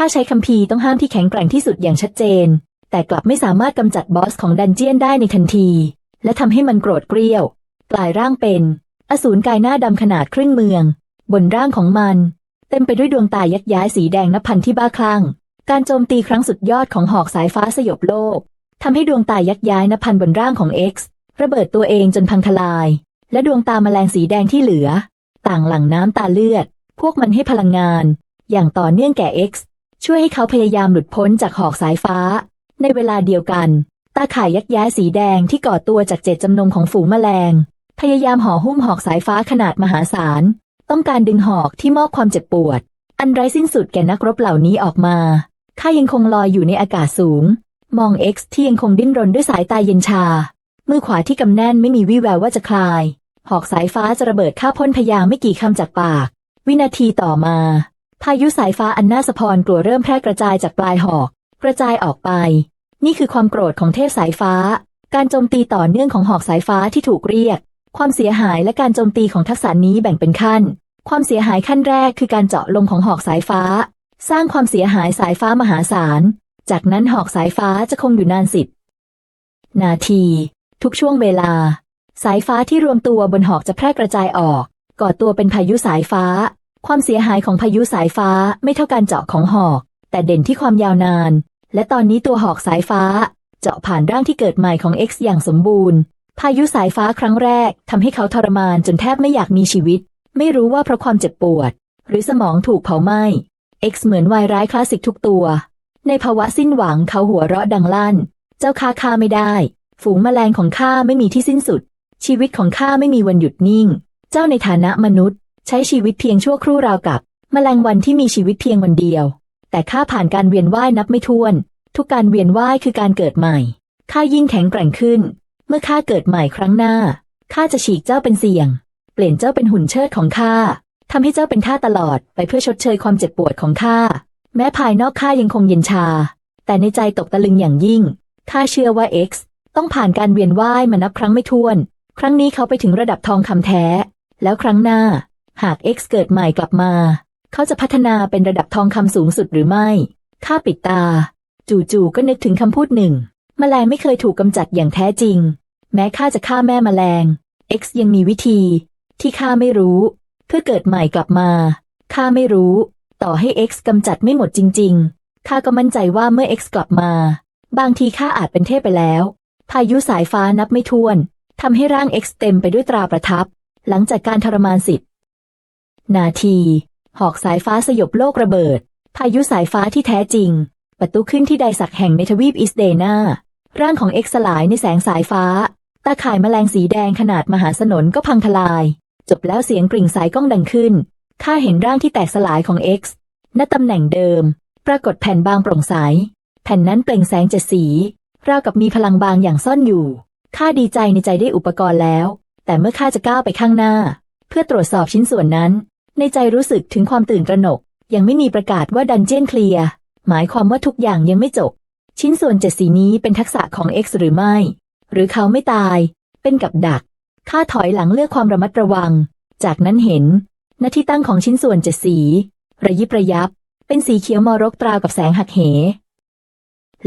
ข้าใช้คัมภีร์ต้องห้ามที่แข็งแกร่งที่สุดอย่างชัดเจน แต่กลับไม่สามารถกำจัดบอสของดันเจียนได้ในทันที และทำให้มันโกรธเกรี้ยว กลายร่างเป็น อสูรกายหน้าดำขนาดครึ่งเมือง บนร่างของมัน เต็มไปด้วยดวงตายักย้ายสีแดงนับพันที่บ้าคลั่ง การโจมตีครั้งสุดยอดของหอกสายฟ้าสยบโลกทำให้ดวงตายักย้ายนับพันบนร่างของ X ระเบิดตัวเองจนพังทลาย และดวงตาแมลงสีแดงที่เหลือ ต่างหลั่งน้ำตาเลือด พวกมันให้พลังงาน อย่างต่อเนื่องแก่ X ช่วยให้เขาพยายามหลุดพ้นจากหอกสายฟ้า ในเวลาเดียวกัน ตาข่ายยักษ์ย้ายสีแดงที่ก่อตัวจากเจตจำนงของฝูงแมลง พยายามห่อหุ้มหอกสายฟ้าขนาดมหาศาล ต้องการดึงหอกที่มอบความเจ็บปวด อันไร้สิ้นสุดแก่นักรบเหล่านี้ออกมาข้ายังคงลอยอยู่ในอากาศสูง มอง X ที่ยังคงดิ้นรนด้วยสายตาเย็นชา มือขวาที่กำแน่นไม่มีวี่แววว่าจะคลาย หอกสายฟ้าจะระเบิดฆ่าพ่นพยางไม่กี่คำจากปาก วินาทีต่อมา พายุสายฟ้าอันน่าสะพรกลัวเริ่มแพร่กระจายจากปลายหอก กระจายออกไป นี่คือความโกรธของเทพสายฟ้า การโจมตีต่อเนื่องของหอกสายฟ้าที่ถูกเรียก ความเสียหายและการโจมตีของทักษะนี้แบ่งเป็นขั้น ความเสียหายขั้นแรกคือการเจาะลงของหอกสายฟ้า สร้างความเสียหายสายฟ้ามหาศาล จากนั้นหอกสายฟ้าจะคงอยู่นานสิบนาที ทุกช่วงเวลา สายฟ้าที่รวมตัวบนหอกจะแพร่กระจายออก ก่อตัวเป็นพายุสายฟ้า ความเสียหายของพายุสายฟ้าไม่เท่าการเจาะของหอก แต่เด่นที่ความยาวนาน และตอนนี้ตัวหอกสายฟ้า เจาะผ่านร่างที่เกิดใหม่ของ X อย่างสมบูรณ์ พายุสายฟ้าครั้งแรกทำให้เขาทรมานจนแทบไม่อยากมีชีวิต ไม่รู้ว่าเพราะความเจ็บปวด หรือสมองถูกเผาไหม้ X เหมือนวายร้ายคลาสสิกทุกตัว ในภาวะสิ้นหวังเขาหัวเราะดังลั่น เจ้าข้าฆ่าไม่ได้ ฝูงแมลงของข้าไม่มีที่สิ้นสุด ชีวิตของข้าไม่มีวันหยุดนิ่ง เจ้าในฐานะมนุษย์ ใช้ชีวิตเพียงชั่วครู่ราวกับแมลงวันที่มีชีวิตเพียงวันเดียว แต่ข้าผ่านการเวียนว่ายนับไม่ถ้วน ทุกการเวียนว่ายคือการเกิดใหม่ข้ายิ่งแข็งแกร่งขึ้น เมื่อข้าเกิดใหม่ครั้งหน้าข้าจะฉีกเจ้าเป็นเสี่ยง เปลี่ยนเจ้าเป็นหุ่นเชิดของข้าทำให้เจ้าเป็นท่าตลอดไปเพื่อชดเชยความเจ็บปวดของข้าแม้ภายนอกข้ายังคงเย็นชา แต่ในใจตกตะลึงอย่างยิ่งข้าเชื่อว่า X ต้องผ่านการเวียนว่ายมานับครั้งไม่ถ้วน ครั้งนี้เขาไปถึงระดับทองคำแท้ แล้วครั้งหน้า หาก X เกิดใหม่กลับมา เขาจะพัฒนาเป็นระดับทองคำสูงสุดหรือไม่ข้าปิดตา จู่ๆก็นึกถึงคำพูดหนึ่งแมลงไม่เคยถูกกำจัดอย่างแท้จริง แม้ข้าจะฆ่าแม่แมลง X ยังมีวิธี ที่ข้าไม่รู้ เพื่อเกิดใหม่กลับมาข้าไม่รู้ ต่อให้ X กำจัดไม่หมดจริง ๆข้าก็มั่นใจว่าเมื่อ X กลับมา บางทีข้าอาจเป็นเทพไปแล้ว พายุสายฟ้านับไม่ถ้วนทำให้ร่าง X เต็มไปด้วยตราประทับ หลังจากการทรมานสิบ นาที หอกสายฟ้าสยบโลกระเบิด พายุสายฟ้าที่แท้จริงประตูขึ้นที่ไดสักแห่งในทวีปอิสเดนาร่างของ X สลายในแสงสายฟ้า ตาข่ายแมลงสีแดงขนาดมหาสนนก็พังทลาย จบแล้วเสียงกริ่งสายก้องดังขึ้น ข้าเห็นร่างที่แตกสลายของ X ณตำแหน่งเดิม ปรากฏแผ่นบางโปร่งใส แผ่นนั้นเปล่งแสงเจ็ดสี ราวกับมีพลังบางอย่างซ่อนอยู่ ข้าดีใจในใจได้อุปกรณ์แล้ว แต่เมื่อข้าจะก้าวไปข้างหน้า เพื่อตรวจสอบชิ้นส่วนนั้น ในใจรู้สึกถึงความตื่นตระหนก ยังไม่มีประกาศว่าดันเจียนเคลียร์หมายความว่าทุกอย่างยังไม่จบ ชิ้นส่วนเจ็ดสีนี้เป็นทักษะของ X หรือไม่ หรือเขาไม่ตาย เป็นกับดักข้าถอยหลังเลือกความระมัดระวัง จากนั้นเห็นหน้าที่ตั้งของชิ้นส่วนเจ็ดสี ระยิบระยับ เป็นสีเขียวมรกตรากับแสงหักเห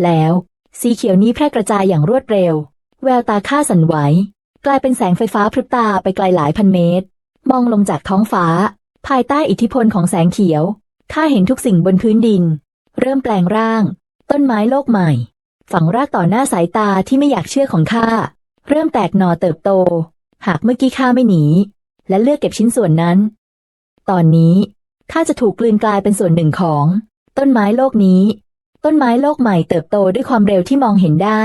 แล้ว สีเขียวนี้แพร่กระจายอย่างรวดเร็ว แววตาข้าสั่นไหว กลายเป็นแสงไฟฟ้าพริบตาไปไกลหลายพันเมตร มองลงจากท้องฟ้า ภายใต้อิทธิพลของแสงเขียว ข้าเห็นทุกสิ่งบนพื้นดิน เริ่มแปลงร่าง ต้นไม้โลกใหม่ ฝังรากต่อหน้าสายตาที่ไม่อยากเชื่อของข้า เริ่มแตกหน่อเติบโต หากเมื่อกี้ข้าไม่หนี และเลือกเก็บชิ้นส่วนนั้น ตอนนี้ข้าจะถูกกลืนกลายเป็นส่วนหนึ่งของ ต้นไม้โลกนี้ ต้นไม้โลกใหม่เติบโตด้วยความเร็วที่มองเห็นได้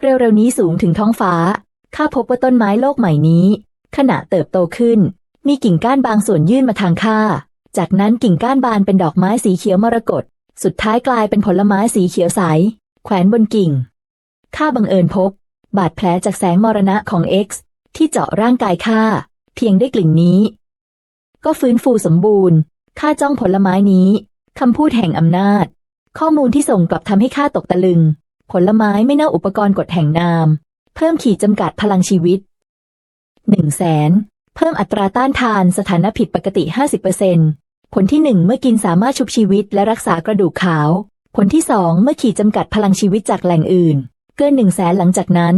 เร็วๆนี้สูงถึงท้องฟ้า ข้าพบว่าต้นไม้โลกใหม่นี้ ขณะเติบโตขึ้น มีกิ่งก้านบางส่วนยื่นมาทางข้า จากนั้นกิ่งก้านบานเป็นดอกไม้สีเขียวมรกต สุดท้ายกลายเป็นผลไม้สีเขียวใส แขวนบนกิ่ง ข้าบังเอิญพบ บาดแผลจากแสงมรณะของ X ที่เจาะร่างกายข้า เพียงได้กลิ่นนี้ ก็ฟื้นฟูสมบูรณ์ ข้าจ้องผลไม้นี้คำพูดแห่งอำนาจ ข้อมูลที่ส่งกลับทำให้ข้าตกตะลึง ผลไม้ไม่น่าอุปกรณ์กฎแห่งนาม เพิ่มขีดจำกัดพลังชีวิตหนึ่งแสน เพิ่มอัตราต้านทานสถานะผิดปกติ 50%ผลที่หนึ่งเมื่อกินสามารถชุบชีวิตและรักษากระดูกขาว ผลที่สองเมื่อขีดจำกัดพลังชีวิตจากแหล่งอื่น เกินหนึ่งแสนหลังจากนั้น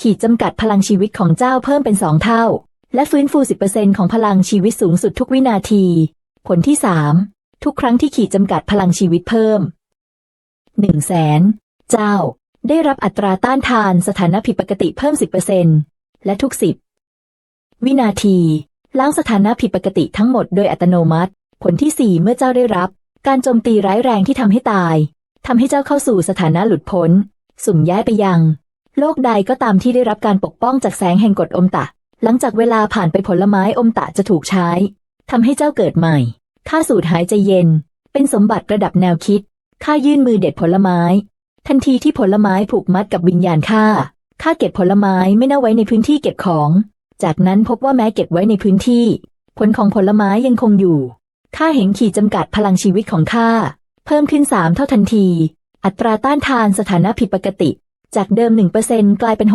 ขีดจำกัดพลังชีวิตของเจ้าเพิ่มเป็นสองเท่า และฟื้นฟู 10%ของพลังชีวิตสูงสุดทุกวินาที ผลที่สามทุกครั้งที่ขีดจำกัดพลังชีวิตเพิ่มหนึ่งแสนเจ้า ได้รับอัตราต้านทานสถานะผิดปกติเพิ่ม 10%และทุกสิบ วินาที ล้างสถานะผิดปกติทั้งหมดโดยอัตโนมัติ ผลที่สี่เมื่อเจ้าได้รับ การโจมตีร้ายแรงที่ทำให้ตายทำให้เจ้าเข้าสู่สถานะหลุดพ้น สุ่มย้ายไปยัง โลกใดก็ตามที่ได้รับการปกป้องจากแสงแห่งกฎอมตะ หลังจากเวลาผ่านไปผลไม้อมตะจะถูกใช้ทำให้เจ้าเกิดใหม่ค่าสูดหายใจเย็น เป็นสมบัติระดับแนวคิดค่ายื่นมือเด็ดผลไม้ ทันทีที่ผลไม้ผูกมัดกับวิญญาณข้าข้าเก็บผลไม้ไม่น่าไว้ในพื้นที่เก็บของ จากนั้นพบว่าแม้เก็บไว้ในพื้นที่ ผลของผลไม้ยังคงอยู่ข้าเห็นขีดจำกัดพลังชีวิตของข้าเพิ่มขึ้นสามเท่าทันที อัตราต้านทานสถานะผิดปกติ จากเดิม 1%กลายเป็น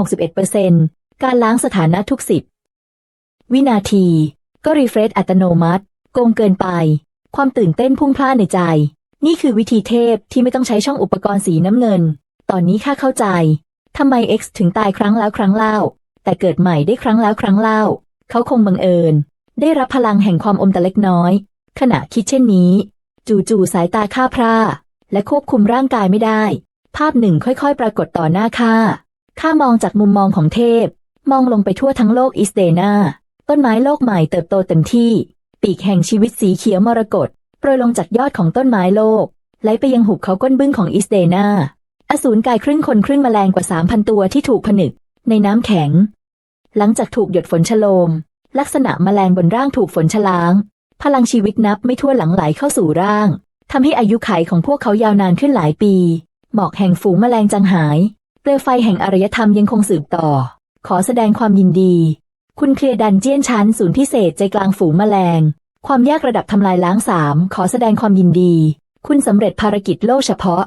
61%การล้างสถานะทุกสิบวินาที ก็รีเฟรชอัตโนมัติ โกงเกินไป ความตื่นเต้นพุ่งพล่านในใจ นี่คือวิธีเทพที่ไม่ต้องใช้ช่องอุปกรณ์สีน้ำเงิน ตอนนี้ข้าเข้าใจทำไม X ถึงตายครั้งแล้วครั้งเล่า แต่เกิดใหม่ได้ครั้งแล้วครั้งเล่า เขาคงบังเอิญ ได้รับพลังแห่งความอมตะเล็กน้อย ขณะคิดเช่นนี้ จู่ๆสายตาข้าพร่าและควบคุมร่างกายไม่ได้ ภาพหนึ่งค่อยๆ ปรากฏต่อหน้าข้าข้ามองจากมุมมองของเทพ มองลงไปทั่วทั้งโลกอิสเดนาต้นไม้โลกใหม่เติบโตเต็มที่ ปีกแห่งชีวิตสีเขียวมรกตโปรยลงจากยอดของต้นไม้โลกไหลไปยังหุบเขาก้นบึ้งของอิสเดนาอสูรกายครึ่งคนครึ่งแมลงกว่า 3,000 ตัวที่ถูกผนึก ในน้ำแข็ง หลังจากถูกหยดฝนชโลม ลักษณะแมลงบนร่างถูกฝนชล้าง พลังชีวิตนับไม่ทั่วหลังไหลเข้าสู่ร่างทำให้อายุขัยของพวกเขายาวนานขึ้นหลายปี หมอกแห่งฝูงแมลงจางหาย เปลวไฟแห่งอารยธรรมยังคงสืบต่อ ขอแสดงความยินดี คุณเคลียร์ดันเจียนชั้นศูนย์พิเศษใจกลางฝูงแมลง ความยากระดับทำลายล้างสามขอแสดงความยินดี คุณสำเร็จภารกิจโลกเฉพาะ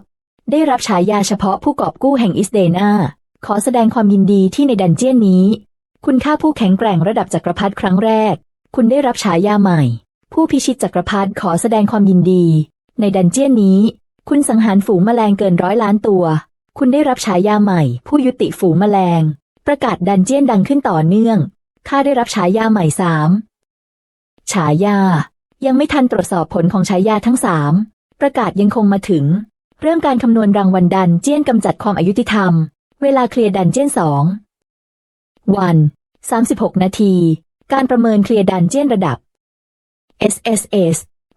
ได้รับฉายาเฉพาะผู้กอบกู้แห่งอิสเดนา ขอแสดงความยินดีที่ในดันเจี้ยนนี้ คุณฆ่าผู้แข็งแกร่งระดับจักรพรรดิครั้งแรก คุณได้รับฉายาใหม่ ผู้พิชิตจักรพรรดิขอแสดงความยินดี ในดันเจี้ยนนี้ คุณสังหารฝูงแมลงเกินร้อยล้านตัว คุณได้รับฉายาใหม่ ผู้ยุติฝูงแมลง ประกาศดันเจี้ยนดังขึ้นต่อเนื่องข้าได้รับฉายาใหม่สามฉายา ยังไม่ทันตรวจสอบผลของฉายาทั้งสามประกาศยังคงมาถึง เริ่มการคำนวณรางวัลดันเจี้ยนกำจัดความอายุติธรรม เวลาเคลียร์ดันเจียนสองวัน36 นาที การประเมินเคลียร์ดันเจียนระดับ SSS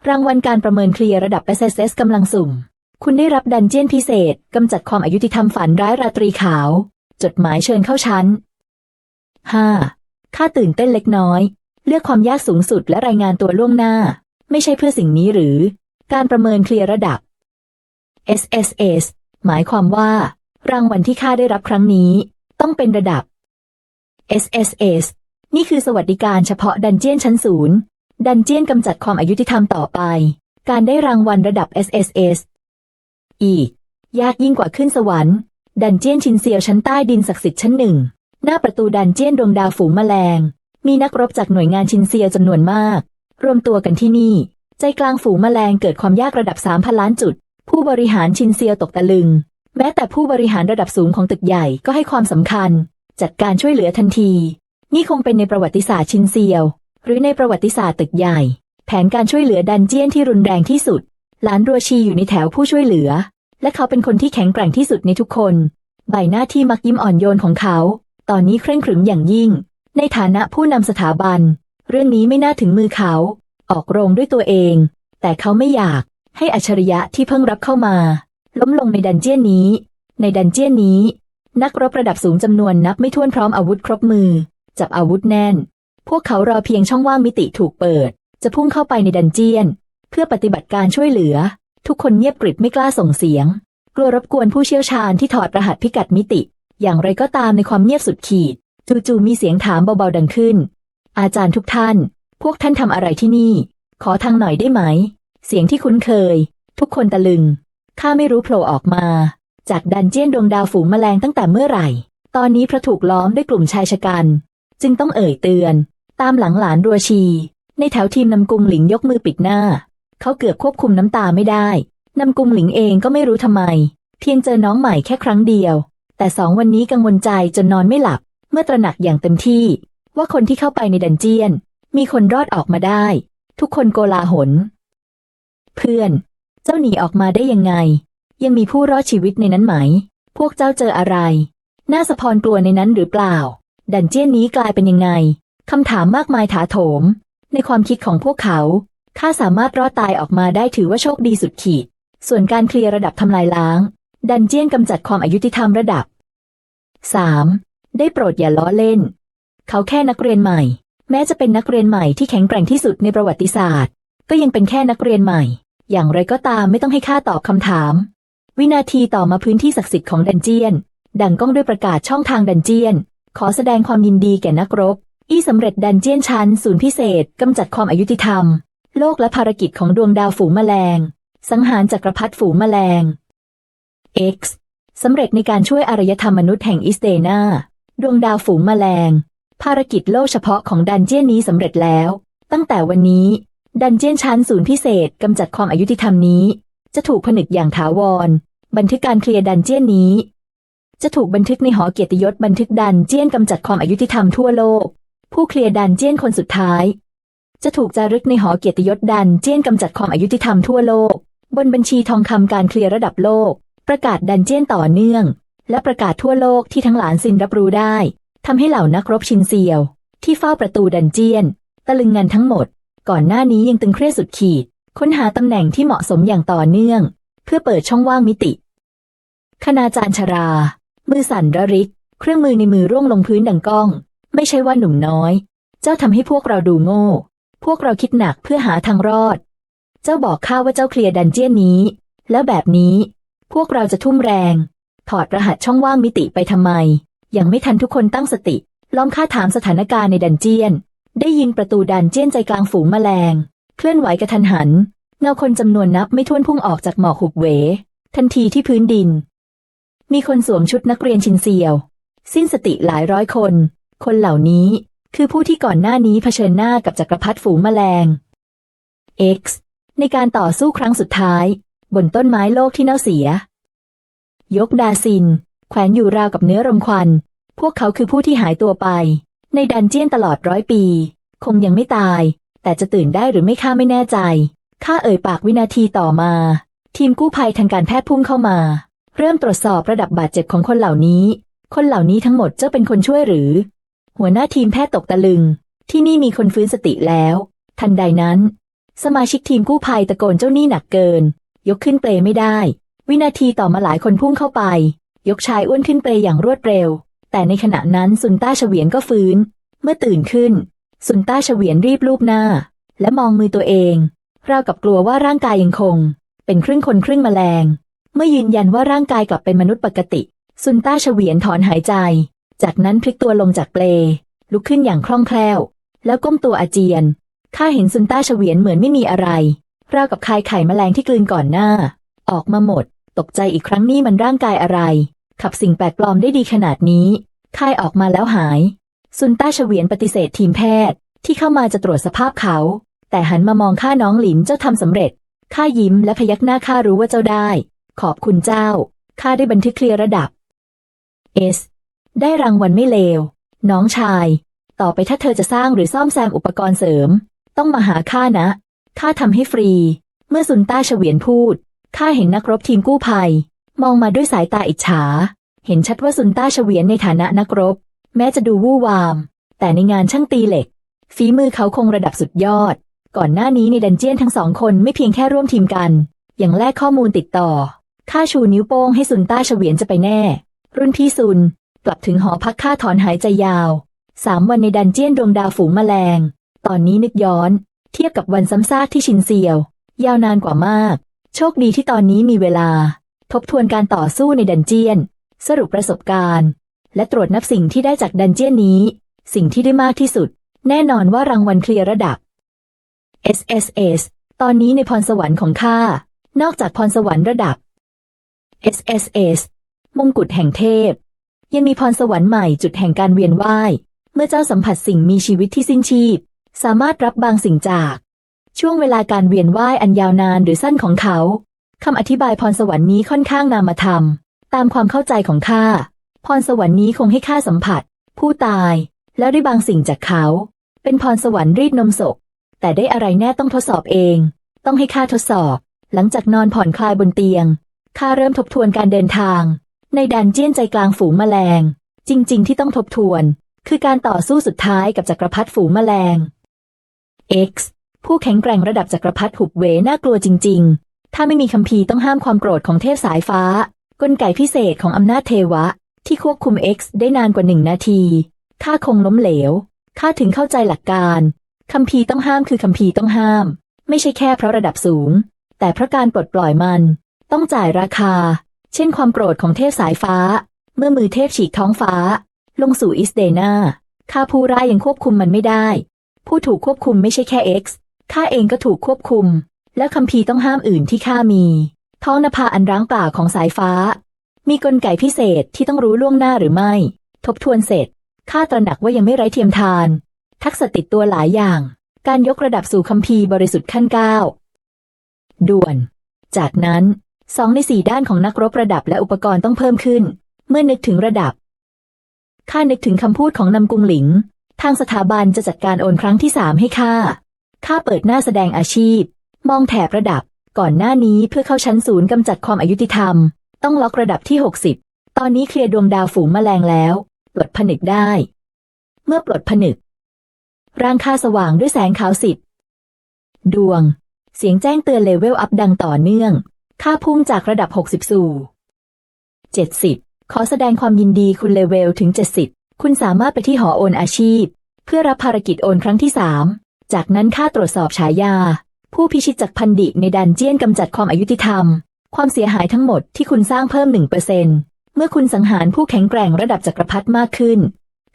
รางวัลการประเมินเคลียร์ระดับ SSS กำลังสุ่ม คุณได้รับดันเจียนพิเศษกำจัดความอายุติธรรมฝันร้ายราตรีขาว จดหมายเชิญเข้าชั้น 5. ค่าตื่นเต้นเล็กน้อย เลือกความยากสูงสุดและรายงานตัวล่วงหน้า ไม่ใช่เพื่อสิ่งนี้หรือ การประเมินเคลียร์ระดับ SSS หมายความว่า รางวัลที่ข้าได้รับครั้งนี้ ต้องเป็นระดับ SSS นี่คือสวัสดิการเฉพาะดันเจียนชั้นศูนย์ ดันเจียนกำจัดความอายุติธรรมต่อไป การได้รางวัลระดับ SSS อีก ยากยิ่งกว่าขึ้นสวรรค์ ดันเจียนชินเซียวชั้นใต้ดินศักดิ์สิทธิ์ชั้นหนึ่ง หน้าประตูดันเจียนดวงดาวฝูงแมลง มีนักรบจากหน่วยงานชินเซียวจำนวนมาก รวมตัวกันที่นี่ ใจกลางฝูงแมลงเกิดความยากระดับ3 0 0 0ล้านจุด ผู้บริหารชินเซียวตกตะลึง แม้แต่ผู้บริหารระดับสูงของตึกใหญ่ก็ให้ความสำคัญ จัดการช่วยเหลือทันที นี่คงเป็นในประวัติศาสตร์ชินเซียว หรือในประวัติศาสตร์ตึกใหญ่ แผนการช่วยเหลือดันเจียนที่รุนแรงที่สุด หลานรัวชีอยู่ในแถวผู้ช่วยเหลือ และเขาเป็นคนที่แข็งแกร่งที่สุดในทุกคน ใบหน้าที่มักยิ้มอ่อนโยนของเขา ตอนนี้เคร่งขรึมอย่างยิ่ง ในฐานะผู้นำสถาบัน เรื่องนี้ไม่น่าถึงมือเขา ออกโรงด้วยตัวเอง แต่เขาไม่อยากให้อัจฉริยะที่เพิ่งรับเข้ามา ล้มลงในดันเจี้ยนนี้ ในดันเจี้ยนนี้ นักรบระดับสูงจำนวนนับไม่ถ้วนพร้อมอาวุธครบมือ จับอาวุธแน่น พวกเขารอเพียงช่องว่างมิติถูกเปิด จะพุ่งเข้าไปในดันเจี้ยน เพื่อปฏิบัติการช่วยเหลือ ทุกคนเงียบกริบไม่กล้าส่งเสียง กลัวรบกวนผู้เชี่ยวชาญที่ถอดรหัสพิกัดมิติ อย่างไรก็ตามในความเงียบสุดขีด จู่ๆมีเสียงถามเบาๆดังขึ้น อาจารย์ทุกท่าน พวกท่านทำอะไรที่นี่ ขอทางหน่อยได้ไหม เสียงที่คุ้นเคย ทุกคนตะลึง ข้าไม่รู้โผล่ออกมา จากดันเจี้ยนดวงดาวฝูงแมลงตั้งแต่เมื่อไหร่ ตอนนี้เพราะถูกล้อมด้วยกลุ่มชายชะกัน จึงต้องเอ่ยเตือน ตามหลังหลานรัวชี ในแถวทีมนำกุงหลิงยกมือปิดหน้า เขาเกือบควบคุมน้ำตาไม่ได้นำกุงหลิงเองก็ไม่รู้ทำไม เพียงเจอน้องใหม่แค่ครั้งเดียว แต่สองวันนี้กังวลใจจนนอนไม่หลับ เมื่อตระหนักอย่างเต็มที่ ว่าคนที่เข้าไปในดันเจียน มีคนรอดออกมาได้ ทุกคนโกลาหล เพื่อน เจ้าหนีออกมาได้ยังไง ยังมีผู้รอดชีวิตในนั้นไหม พวกเจ้าเจออะไร น่าสะพรกลัวในนั้นหรือเปล่า ดันเจี้ยนนี้กลายเป็นยังไง คำถามมากมายถาโถม ในความคิดของพวกเขา ข้าสามารถรอดตายออกมาได้ถือว่าโชคดีสุดขีด ส่วนการเคลียร์ระดับทำลายล้าง ดันเจี้ยนกำจัดความอายุติธรรมระดับ 3. ได้โปรดอย่าล้อเล่น เขาแค่นักเรียนใหม่ แม้จะเป็นนักเรียนใหม่ที่แข็งแกร่งที่สุดในประวัติศาสตร์ ก็ยังเป็นแค่นักเรียนใหม่ อย่างไรก็ตามไม่ต้องให้ข้าตอบคำถาม วินาทีต่อมาพื้นที่ศักดิ์สิทธิ์ของดันเจียน ดังก้องด้วยประกาศช่องทางดันเจียน ขอแสดงความยินดีแก่นักรบ อี้สำเร็จดันเจียนชั้นศูนย์พิเศษกำจัดความอายุติธรรม โลกและภารกิจของดวงดาวฝูงแมลง สังหารจักรพรรดิฝูงแมลง X สำเร็จในการช่วยอารยธรรมมนุษย์แห่งอิสเตนาดวงดาวฝูงแมลง ภารกิจโลกเฉพาะของดันเจียนนี้สำเร็จแล้ว ตั้งแต่วันนี้ ดันเจียนชั้นศูนย์พิเศษกำจัดความอายุติธรรมนี้ จะถูกผนึกอย่างถาวร บันทึกการเคลียร์ดันเจียนนี้ จะถูกบันทึกในหอเกียรติยศบันทึกดันเจียนกำจัดความอายุติธรรมทั่วโลก ผู้เคลียร์ดันเจียนคนสุดท้าย จะถูกจารึกในหอเกียรติยศดันเจียนกำจัดความอายุติธรรมทั่วโลก บนบัญชีทองคำการเคลียร์ระดับโลก ประกาศดันเจียนต่อเนื่อง และประกาศทั่วโลกที่ทั้งหลานซินรับรู้ได้ทำให้เหล่านักรบชินเซียว ที่เฝ้าประตูดันเจียน ตะลึงงันทั้งหมด ก่อนหน้านี้ยังตึงเครียดสุดขีด ค้นหาตำแหน่งที่เหมาะสมอย่างต่อเนื่อง เพื่อเปิดช่องว่างมิติ คณาจารย์ชรา มือสั่นระริก เครื่องมือในมือร่วงลงพื้นดังก้อง ไม่ใช่ว่าหนุ่มน้อย เจ้าทำให้พวกเราดูโง่ พวกเราคิดหนักเพื่อหาทางรอด เจ้าบอกข้าว่าเจ้าเคลียร์ดันเจียนนี้ แล้วแบบนี้ พวกเราจะทุ่มแรง ถอดรหัสช่องว่างมิติไปทำไม ยังไม่ทันทุกคนตั้งสติ ล้อมค่าถามสถานการณ์ในดันเจียน ได้ยินประตูดันเจี้ยนใจกลางฝูงแมลง เคลื่อนไหวกระทันหัน เงาคนจำนวนนับไม่ถ้วนพุ่งออกจากหมอกหุบเหว ทันทีที่พื้นดิน มีคนสวมชุดนักเรียนชินเซียว สิ้นสติหลายร้อยคน คนเหล่านี้คือผู้ที่ก่อนหน้านี้เผชิญหน้ากับจักรพรรดิฝูงแมลง X ในการต่อสู้ครั้งสุดท้าย บนต้นไม้โลกที่เน่าเสีย ยกดาซิน แขวนอยู่ราวกับเนื้อรมควัน พวกเขาคือผู้ที่หายตัวไป ในดันเจียนตลอดร้อยปี คงยังไม่ตาย แต่จะตื่นได้หรือไม่ข้าไม่แน่ใจข้าเอ่ยปากวินาทีต่อมา ทีมกู้ภัยทางการแพทย์พุ่งเข้ามา เริ่มตรวจสอบระดับบาดเจ็บของคนเหล่านี้ คนเหล่านี้ทั้งหมดเจ้าเป็นคนช่วยหรือ หัวหน้าทีมแพทย์ตกตะลึง ที่นี่มีคนฟื้นสติแล้ว ทันใดนั้น สมาชิกทีมกู้ภัยตะโกนเจ้านี่หนักเกิน ยกขึ้นเปลไม่ได้ วินาทีต่อมาหลายคนพุ่งเข้าไป ยกชายอ้วนขึ้นเปลอย่างรวดเร็ว แต่ในขณะนั้นซุนต้าเฉวียนก็ฟื้น เมื่อตื่นขึ้น ซุนต้าเฉวียนรีบลูบหน้า และมองมือตัวเองราวกับกลัวว่าร่างกายยังคง เป็นครึ่งคนครึ่งแมลง เมื่อยืนยันว่าร่างกายกลับเป็นมนุษย์ปกติ ซุนต้าเฉวียนถอนหายใจ จากนั้นพลิกตัวลงจากเปล ลุกขึ้นอย่างคล่องแคล่ว แล้วก้มตัวอาเจียน ข้าเห็นซุนต้าเฉวียนเหมือนไม่มีอะไรราวกับคายไข่แมลงที่กลืนก่อนหน้า ออกมาหมด ตกใจอีกครั้งนี่มันร่างกายอะไร ขับสิ่งแปลกปลอมได้ดีขนาดนี้คายออกมาแล้วหาย ซุนต้าเฉวียนปฏิเสธทีมแพทย์ที่เข้ามาจะตรวจสภาพเขา แต่หันมามองข้าน้องหลินเจ้าทำสำเร็จ ข้ายิ้มและพยักหน้าข้ารู้ว่าเจ้าได้ ขอบคุณเจ้า ข้าได้บันทึกเคลียร์ระดับ S ได้รางวัลไม่เลว น้องชาย ต่อไปถ้าเธอจะสร้างหรือซ่อมแซมอุปกรณ์เสริม ต้องมาหาข้านะ ข้าทำให้ฟรี เมื่อซุนต้าเฉวียนพูด ข้าเห็นนักรบทีมกู้ภัย มองมาด้วยสายตาอิจฉา เห็นชัดว่าซุนต้าเฉวียนในฐานะนักรบ แม้จะดูวู่วาม แต่ในงานช่างตีเหล็ก ฝีมือเขาคงระดับสุดยอด ก่อนหน้านี้ในดันเจียนทั้งสองคนไม่เพียงแค่ร่วมทีมกันย่างแลกข้อมูลติดต่อ ข้าชูนิ้วโป้งให้ซุนต้าเฉวียนจะไปแน่ รุ่นพี่ซุนกลับถึงหอพักข้าถอนหายใจยาว สามวันในดันเจียนดวงดาวฝูงแมลง ตอนนี้นึกย้อน เทียบกับวันซ้ำซากที่ชินเซียว ยาวนานกว่ามาก โชคดีที่ตอนนี้มีเวลา ทบทวนการต่อสู้ในดันเจียน สรุปประสบการณ์ และตรวจนับสิ่งที่ได้จากดันเจียนนี้ สิ่งที่ได้มากที่สุด แน่นอนว่ารางวัลเคลียร์ระดับ SSS ตอนนี้ในพรสวรรค์ของข้า นอกจากพรสวรรค์ระดับ SSS มงกุฎแห่งเทพ ยังมีพรสวรรค์ใหม่จุดแห่งการเวียนว่าย เมื่อเจ้าสัมผัสสิ่งมีชีวิตที่สิ้นชีพ สามารถรับบางสิ่งจาก ช่วงเวลาการเวียนว่ายอันยาวนานหรือสั้นของเขา คำอธิบายพรสวรรค์นี้ค่อนข้างนามธรรม ตามความเข้าใจของข้า พรสวรรค์นี้คงให้ข้าสัมผัส ผู้ตาย แล้วได้บางสิ่งจากเขา เป็นพรสวรรค์รีดนมศพแต่ได้อะไรแน่ต้องทดสอบเอง ต้องให้ข้าทดสอบ หลังจากนอนผ่อนคลายบนเตียงข้าเริ่มทบทวนการเดินทาง ในดันเจียนใจกลางฝูงแมลง จริง ๆ ที่ต้องทบทวน คือการต่อสู้สุดท้ายกับจักรพรรดิฝูงแมลง X ผู้แข็งแกร่งระดับจักรพรรดิหุบเหวน่ากลัวจริงๆ ถ้าไม่มีคัมภีร์ต้องห้ามความโกรธของเทพสายฟ้า กลไกพิเศษของอำนาจเทวะ ที่ควบคุม X ได้นานกว่าหนึ่งนาทีข้าคงล้มเหลวข้าถึงเข้าใจหลักการคัมภีร์ต้องห้ามคือคัมภีร์ต้องห้าม ไม่ใช่แค่เพราะระดับสูง แต่เพราะการปลดปล่อยมัน ต้องจ่ายราคา เช่นความโกรธของเทพสายฟ้า เมื่อมือเทพฉีกท้องฟ้า ลงสู่อิสเดนาข้าผู้ร้ายยังควบคุมมันไม่ได้ ผู้ถูกควบคุมไม่ใช่แค่ X ข้าเองก็ถูกควบคุม และคัมภีต้องห้ามอื่นที่ข้ามี ท้องนภาอันร้างเปล่าของสายฟ้า มีกลไกพิเศษที่ต้องรู้ล่วงหน้าหรือไม่ ทบทวนเสร็จข้าตระหนักว่ายังไม่ไร้เทียมทาน ทักษะติดตัวหลายอย่าง การยกระดับสู่คัมภีร์บริสุทธิ์ขั้นเก้าด่วน จากนั้นสองในสี่ด้านของนักรบระดับและอุปกรณ์ต้องเพิ่มขึ้น เมื่อนึกถึงระดับข้านึกถึงคำพูดของนำกุงหลิง ทางสถาบันจะจัดการโอนครั้งที่สามให้ข้า ข้าเปิดหน้าแสดงอาชีพ มองแถบระดับ ก่อนหน้านี้เพื่อเข้าชั้นศูนย์กำจัดความอายุติธรรม ต้องล็อกระดับที่ 60 ตอนนี้เคลียร์ดวงดาวฝูงแมลงแล้ว ปลดผนึกได้ เมื่อปลดผนึก ร่างข้าสว่างด้วยแสงขาวสิบดวง เสียงแจ้งเตือนเลเวลอัพดังต่อเนื่อง ค่าพุ่งจากระดับ 60 สู่ 70 ขอแสดงความยินดีคุณเลเวลถึง 70 คุณสามารถไปที่หอโอนอาชีพ เพื่อรับภารกิจโอนครั้งที่ 3 จากนั้นค่าตรวจสอบฉายา ผู้พิชิตจากพันดิในดันเจียนกำจัดความอายุติธรรม ความเสียหายทั้งหมดที่คุณสร้างเพิ่ม1%เมื่อคุณสังหารผู้แข็งแกร่งระดับจักรพรรดิมากขึ้น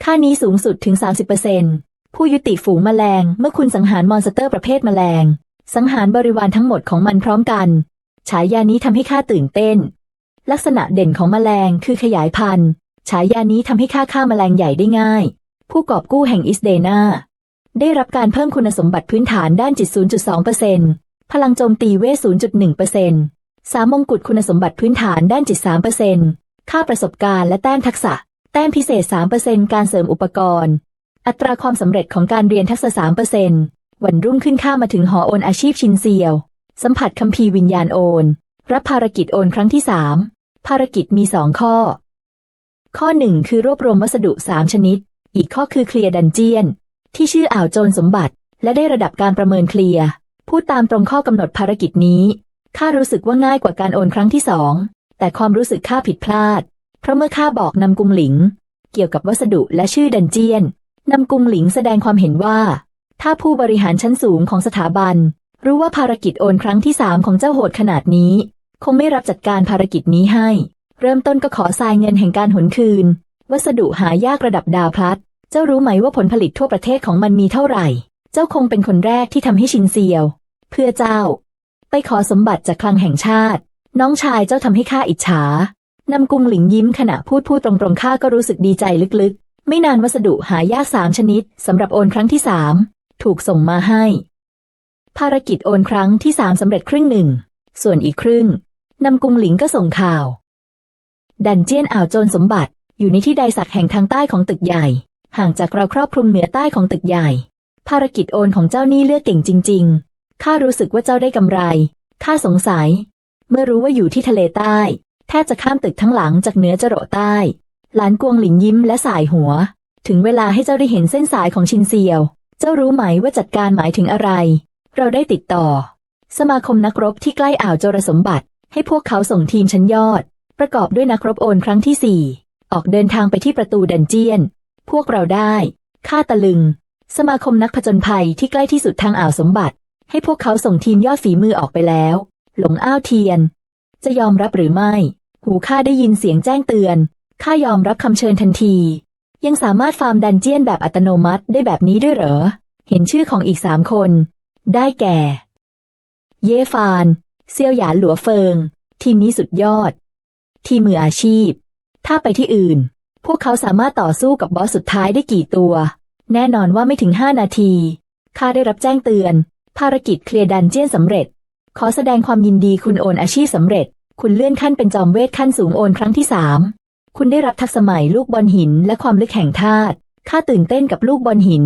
ค่านี้สูงสุดถึง 30%ผู้ยุติฝูงแมลง เมื่อคุณสังหารมอนสเตอร์ประเภทแมลง สังหารบริวารทั้งหมดของมันพร้อมกัน ฉายานี้ทำให้ข้าตื่นเต้น ลักษณะเด่นของแมลงคือขยายพันธุ์ ฉายานี้ทำให้ข้าฆ่าแมลงใหญ่ได้ง่าย ผู้กอบกู้แห่งอิสเดนา ได้รับการเพิ่มคุณสมบัติพื้นฐานด้านจิต 0.2%พลังโจมตีเวท 0.1%สามมงกุฎคุณสมบัติพื้นฐานด้านจิต 3%ค่าประสบการณ์และแต้มทักษะ แต้มพิเศษ 3%การเสริมอุปกรณ์ อัตราความสำเร็จของการเรียนทักษะ 3%วันรุ่งขึ้นข้ามาถึงหอโอนอาชีพชินเซียว สัมผัสคัมภีร์วิญญาณโอน รับภารกิจโอนครั้งที่ 3 ภารกิจมี 2 ข้อ ข้อ 1 คือรวบรวมวัสดุ 3 ชนิด อีกข้อคือเคลียร์ดันเจียน ที่ชื่ออ่าวโจรสมบัติ และได้ระดับการประเมินเคลียร์พูดตามตรงข้อกำหนดภารกิจนี้ข้ารู้สึกว่าง่ายกว่าการโอนครั้งที่สองแต่ความรู้สึกข้าผิดพลาด เพราะเมื่อข้าบอกนำกุงหลิง เกี่ยวกับวัสดุและชื่อดันเจียนนำกุงหลิงแสดงความเห็นว่า ถ้าผู้บริหารชั้นสูงของสถาบัน รู้ว่าภารกิจโอนครั้งที่สามของเจ้าโหดขนาดนี้ คงไม่รับจัดการภารกิจนี้ให้ เริ่มต้นก็ขอทรายเงินแห่งการหนคืน วัสดุหายากระดับดาวพลัด เจ้ารู้ไหมว่าผลผลิตทั่วประเทศของมันมีเท่าไหร่ เจ้าคงเป็นคนแรกที่ทำให้ชินเซียว เพื่อเจ้า ไปขอสมบัติจากคลังแห่งชาติ น้องชายเจ้าทำให้ข้าอิจฉานำกุงหลิงยิ้มขณะพูดพูดตรงๆข้าก็รู้สึกดีใจลึกๆ ไม่นานวัสดุหายากสามชนิดสำหรับโอนครั้งที่สามถูกส่งมาให้ ภารกิจโอนครั้งที่สามสำเร็จครึ่งหนึ่ง ส่วนอีกครึ่งนำกุงหลิงก็ส่งข่าว ดันเจียนอ่าวโจรสมบัติอยู่ในที่ใดสักแห่งทางใต้ของตึกใหญ่ ห่างจากเราครอบคลุมเหนือใต้ของตึกใหญ่ ภารกิจโอนของเจ้านี่เลือกเก่งจริง ๆ ข้ารู้สึกว่าเจ้าได้กำไร ข้าสงสัย เมื่อรู้ว่าอยู่ที่ทะเลใต้ แทบจะข้ามตึกทั้งหลังจากเหนือจรดใต้ หลานกวงหลินยิ้มและสายหัว ถึงเวลาให้เจ้าได้เห็นเส้นสายของชินเซียว เจ้ารู้ไหมว่าจัดการหมายถึงอะไร เราได้ติดต่อ สมาคมนักรบที่ใกล้อ่าวโจรสมบัติ ให้พวกเขาส่งทีมชั้นยอด ประกอบด้วยนักรบโอนครั้งที่สี่ออกเดินทางไปที่ประตูดันเจียน พวกเราได้ค่าตะลึง สมาคมนักผจญภัยที่ใกล้ที่สุดทางอ่าวสมบัติ ให้พวกเขาส่งทีมยอดฝีมือออกไปแล้ว หลงอ้าวเทียน จะยอมรับหรือไม่ หูข้าได้ยินเสียงแจ้งเตือน ข้ายอมรับคำเชิญทันที ยังสามารถฟาร์มดันเจียนแบบอัตโนมัติได้แบบนี้ด้วยเหรอ เห็นชื่อของอีกสามคน ได้แก่ เย่ฟาน เซียวหยานหลัวเฟิง ทีมนี้สุดยอด ทีมมืออาชีพ ถ้าไปที่อื่น พวกเขาสามารถต่อสู้กับบอสสุดท้ายได้กี่ตัว แน่นอนว่าไม่ถึงห้านาที ข้าได้รับแจ้งเตือน ภารกิจเคลียร์ดันเจียนสำเร็จ ขอแสดงความยินดีคุณโอนอาชีพสำเร็จ คุณเลื่อนขั้นเป็นจอมเวทขั้นสูงโอนครั้งที่สามคุณได้รับทักษะใหม่ลูกบอลหินและความลึกแห่งธาตุข้าตื่นเต้นกับลูกบอลหิน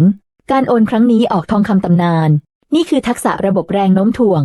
การโอนครั้งนี้ออกทองคำตำนาน นี่คือทักษะระบบแรงโน้มถ่วง